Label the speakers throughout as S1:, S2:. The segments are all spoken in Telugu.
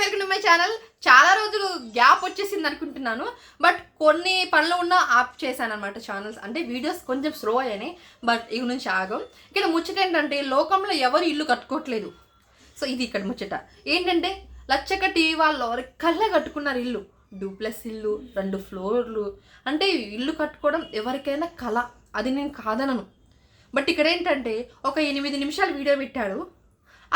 S1: వెల్కమ్ టు మై ఛానల్ చాలా రోజులు గ్యాప్ వచ్చేసింది అనుకుంటున్నాను. బట్ కొన్ని పనులు ఉన్న ఆప్ చేశాను అనమాట ఛానల్స్ అంటే వీడియోస్ కొంచెం స్లో అయ్యాయి బట్ ఇవి నుంచి ఆగం. ఇక్కడ ముచ్చట ఏంటంటే లోకంలో ఎవరు ఇల్లు కట్టుకోవట్లేదు. సో ఇది ఇక్కడ ముచ్చట. ఏంటంటే లచ్చక టీవీ వాళ్ళు ఎవరికల్లా కట్టుకున్నారు ఇల్లు. డూప్లెస్ ఇల్లు రెండు ఫ్లోర్లు. అంటే ఇల్లు కట్టుకోవడం ఎవరికైనా కళ. అది నేను కాదనను. బట్ ఇక్కడ ఏంటంటే ఒక ఎనిమిది నిమిషాలు వీడియో పెట్టాడు.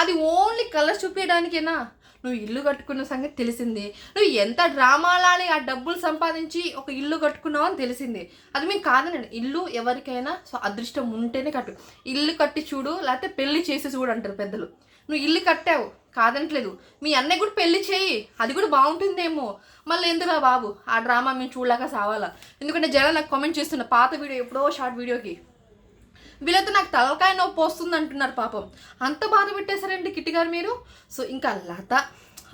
S1: అది ఓన్లీ కలర్ చూపించడానికేనా? నువ్వు ఇల్లు కట్టుకున్న సంగతి తెలిసింది. నువ్వు ఎంత డ్రామాలని ఆ డబ్బులు సంపాదించి ఒక ఇల్లు కట్టుకున్నావు అని తెలిసింది. అది మేము కాదనండి ఇల్లు ఎవరికైనా సో అదృష్టం ఉంటేనే కట్టు. ఇల్లు కట్టి చూడు లేకపోతే పెళ్ళి చేసి చూడు అంటారు పెద్దలు. నువ్వు ఇల్లు కట్టావు కాదనట్లేదు. మీ అన్నయ్య కూడా పెళ్ళి చేయి అది కూడా బాగుంటుందేమో. మళ్ళీ ఎందుకురా బాబు? ఆ డ్రామా మేము చూడలేక సావాలా? ఎందుకంటే జనాలు నాకు కామెంట్ చేస్తున్న పాత వీడియో ఎప్పుడో షార్ట్ వీడియోకి. వీళ్ళతో నాకు తలకాయ నొప్పి వస్తుంది అంటున్నారు పాపం. అంత బాధ పెట్టేశారండి కిట్టి గారు మీరు? సో ఇంకా లత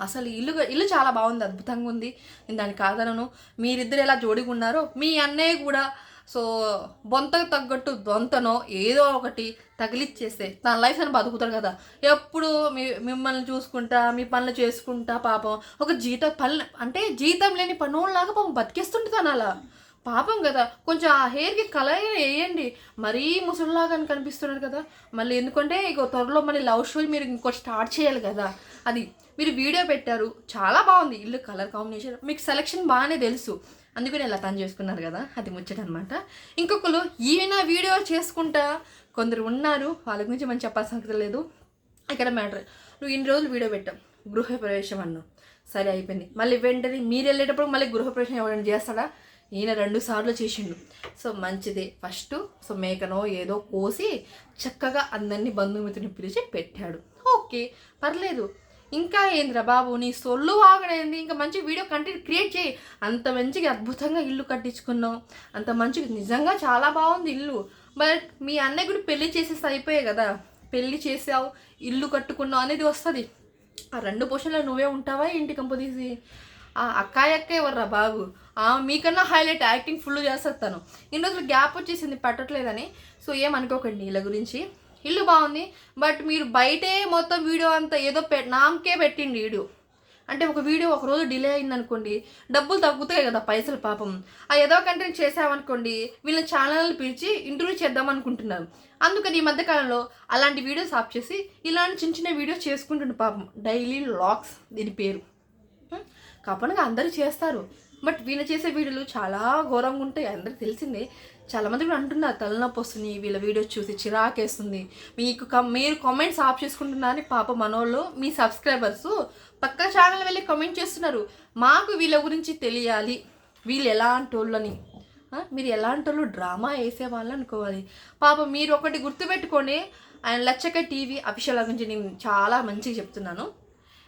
S1: అసలు ఇల్లు ఇల్లు చాలా బాగుంది అద్భుతంగా ఉంది. నేను దాని కాదనను. మీరిద్దరు ఎలా జోడిగా ఉన్నారో మీ అన్నయ్య కూడా సో బొంతకు తగ్గట్టు దొంతనో ఏదో ఒకటి తగిలిచ్చేస్తే తన లైఫ్ అని బతుకుతాడు కదా. ఎప్పుడు మీ మిమ్మల్ని చూసుకుంటా మీ పనులు చేసుకుంటా పాపం. ఒక జీత పనులు అంటే జీతం లేని పనోళ్ళలాగా పాపం బతికేస్తుంటుంది తను అలా. పాపం కదా కొంచెం ఆ హెయిర్కి కలర్ వేయండి. మరీ ముసలిలాగా అని కనిపిస్తున్నాడు కదా. మళ్ళీ ఎందుకంటే ఇక త్వరలో మళ్ళీ లవ్ షో మీరు ఇంకోటి స్టార్ట్ చేయాలి కదా. అది మీరు వీడియో పెట్టారు చాలా బాగుంది. ఇల్లు కలర్ కాంబినేషన్ మీకు సెలెక్షన్ బాగానే తెలుసు. అందుకని ఇలా తను చేసుకున్నారు కదా అది ముచ్చట అనమాట ఇంకొకరు ఈయన వీడియో చేసుకుంటా కొందరు ఉన్నారు. వాళ్ళ గురించి మనం చెప్పాల్సిన అవసరం లేదు. ఇక్కడ మ్యాటర్. నువ్వు ఇన్ని రోజులు వీడియో పెట్టాం గృహప్రవేశం అన్నావు. సరే అయిపోయింది. మళ్ళీ వెంటనే మీరు వెళ్ళేటప్పుడు మళ్ళీ గృహప్రవేశం ఎవరైనా చేస్తాడా? ఈయన రెండు సార్లు చేసిండు. సో మంచిదే. ఫస్ట్ సో మేకనో ఏదో కోసి చక్కగా అందరినీ బంధుమిత్రుని పిలిచి పెట్టాడు. ఓకే పర్లేదు. ఇంకా ఏంద్రా బాబు నీ సొల్లు వాగడైంది ఇంకా మంచి వీడియో కంటెంట్ క్రియేట్ చేయి. అంత మంచిగా అద్భుతంగా ఇల్లు కట్టించుకున్నావు. అంత మంచిగా నిజంగా చాలా బాగుంది ఇల్లు. బట్ మీ అన్నయ్య కూడా పెళ్ళి చేసేసి అయిపోయాయి కదా. పెళ్ళి చేసావు ఇల్లు కట్టుకున్నావు అనేది వస్తుంది. ఆ రెండు పోషన్లో నువ్వే ఉంటావా ఏంటి కంపదీసి ఆ అక్కాయక్క ఎవర్రా బాబు? మీకన్నా హైలైట్ యాక్టింగ్ ఫుల్ చేస్తారు ఇన్ని రోజులు గ్యాప్ వచ్చేసింది పెట్టట్లేదని. సో ఏమనుకోకండి వీళ్ళ గురించి. ఇల్లు బాగుంది బట్ మీరు బయటే మొత్తం వీడియో అంతా ఏదో పె నామకే పెట్టిండి వీడియో అంటే ఒక వీడియో ఒక రోజు డిలే అయింది అనుకోండి డబ్బులు తగ్గుతాయి కదా పైసలు పాపం. ఆ ఏదో కంటెంట్ చేసామనుకోండి వీళ్ళ ఛానల్ పిలిచి ఇంటర్వ్యూ చేద్దాం అనుకుంటున్నారు అందుకని ఈ మధ్యకాలంలో అలాంటి వీడియోస్ ఆఫ్ చేసి ఇలాంటి చిన్న చిన్న వీడియోస్ చేసుకుంటుండే పాపం. డైలీ లాక్స్ దీని పేరు. కాపనగా అందరూ చేస్తారు. బట్ వీళ్ళు చేసే వీడియోలు చాలా ఘోరంగా ఉంటాయి. అందరికి తెలిసిందే. చాలా మంది కూడా అంటున్నారు తలనొప్పి వస్తుంది వీళ్ళ వీడియోస్ చూసి చిరాకేస్తుంది మీకు కం మీరు కామెంట్స్ ఆఫ్ చేసుకుంటున్నారని పాప మనోళ్ళు మీ సబ్స్క్రైబర్స్ పక్క ఛానల్ వెళ్ళి కామెంట్ చేస్తున్నారు. మాకు వీళ్ళ గురించి తెలియాలి. వీళ్ళు ఎలాంటి వాళ్ళని మీరు ఎలాంటి వాళ్ళు డ్రామా వేసేవాళ్ళు అనుకోవాలి. పాప మీరు ఒకటి గుర్తుపెట్టుకొని ఆయన లచ్చక టీవీ అఫీషియల్ గురించి నేను చాలా మంచిగా చెప్తున్నాను.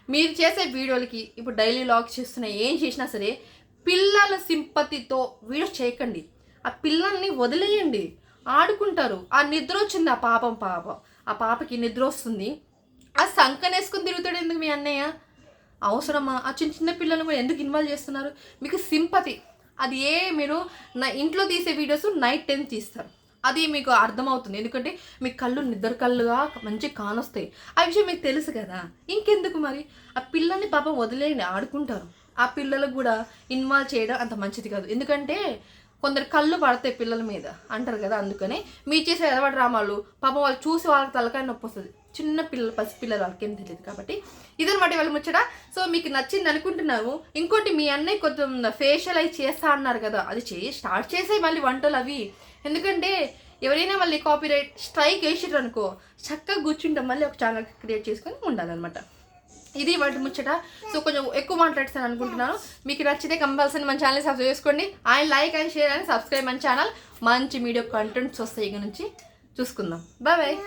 S1: మీరు చేసే వీడియోలకి ఇప్పుడు డైలీ లాగ్ చేస్తున్న ఏం చేసినా సరే పిల్లల సింపతితో వీడియోస్ చేయకండి. ఆ పిల్లల్ని వదిలేయండి. ఆడుకుంటారు. ఆ నిద్ర వచ్చింది ఆ పాపం పాపం. ఆ పాపకి నిద్ర వస్తుంది. ఆ సంకనేసుకుని తిరుగుతాడు ఎందుకు మీ అన్నయ్య? అవసరమా? ఆ చిన్న చిన్న పిల్లలు కూడా ఎందుకు ఇన్వాల్వ్ చేస్తున్నారు? మీకు సింపతి. అది ఏ మీరు నా ఇంట్లో తీసే వీడియోస్ నైట్ టెన్ తీస్తారు. అది మీకు అర్థమవుతుంది. ఎందుకంటే మీ కళ్ళు నిద్ర కళ్ళుగా మంచి కానొస్తాయి. ఆ విషయం మీకు తెలుసు కదా. ఇంకెందుకు మరి? ఆ పిల్లల్ని పాపం వదిలేయండి ఆడుకుంటారు. ఆ పిల్లలకు కూడా ఇన్వాల్వ్ చేయడం అంత మంచిది కాదు. ఎందుకంటే కొందరు కళ్ళు పడతాయి పిల్లల మీద. అంటారు కదా అందుకని. మీ చేసే ఎదవ రామాలు పాపం వాళ్ళు చూసి వాళ్ళకి తలకాయ నొప్పి వస్తుంది. చిన్న పిల్లలు పసిపిల్లలు వాళ్ళకేం తెలియదు కాబట్టి. ఇదనమాట వాళ్ళు ముచ్చట. సో మీకు నచ్చింది అనుకుంటున్నాము ఇంకోటి మీ అన్నయ్య కొంచెం ఫేషియల్ అయి చేస్తా అన్నారు కదా. అది చేయి స్టార్ట్ చేసే మళ్ళీ వంటలు అవి. ఎందుకంటే ఎవరైనా మళ్ళీ కాపీ రైట్ స్ట్రైక్ వేసారు అనుకో చక్కగా కూర్చుంటాం మళ్ళీ ఒక ఛానల్ క్రియేట్ చేసుకొని ఉండాలన్నమాట. ఇది వాటి ముచ్చట. సో కొంచెం ఎక్కువ మాట్లాడుతాను అనుకుంటున్నాను. మీకు నచ్చితే కంపల్సరీ మన ఛానల్ సబ్స్క్రైబ్ చేసుకోండి. ఆయన లైక్ అండ్ షేర్ అని సబ్స్క్రైబ్ మన ఛానల్ మంచి వీడియో కంటెంట్స్ వస్తాయి ఇక నుంచి. చూసుకుందాం. Bye bye